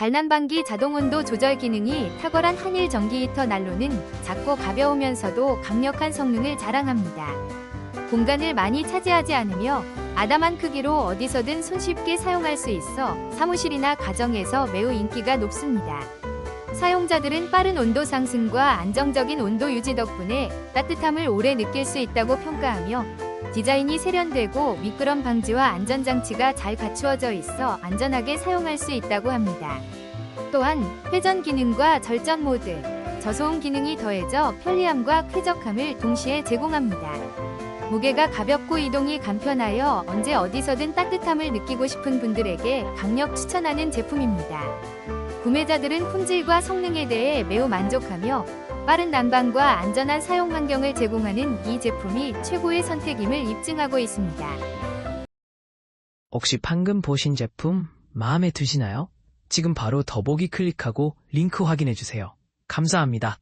발난방기 자동온도 조절 기능이 탁월한 한일 전기 히터 난로는 작고 가벼우면서도 강력한 성능을 자랑합니다. 공간을 많이 차지하지 않으며 아담한 크기로 어디서든 손쉽게 사용할 수 있어 사무실이나 가정에서 매우 인기가 높습니다. 사용자들은 빠른 온도 상승과 안정적인 온도 유지 덕분에 따뜻함을 오래 느낄 수 있다고 평가하며 디자인이 세련되고 미끄럼 방지와 안전장치가 잘 갖추어져 있어 안전하게 사용할 수 있다고 합니다. 또한 회전 기능과 절전 모드, 저소음 기능이 더해져 편리함과 쾌적함을 동시에 제공합니다. 무게가 가볍고 이동이 간편하여 언제 어디서든 따뜻함을 느끼고 싶은 분들에게 강력 추천하는 제품입니다. 구매자들은 품질과 성능에 대해 매우 만족하며 빠른 난방과 안전한 사용 환경을 제공하는 이 제품이 최고의 선택임을 입증하고 있습니다. 혹시 방금 보신 제품 마음에 드시나요? 지금 바로 더보기 클릭하고 링크 확인해 주세요. 감사합니다.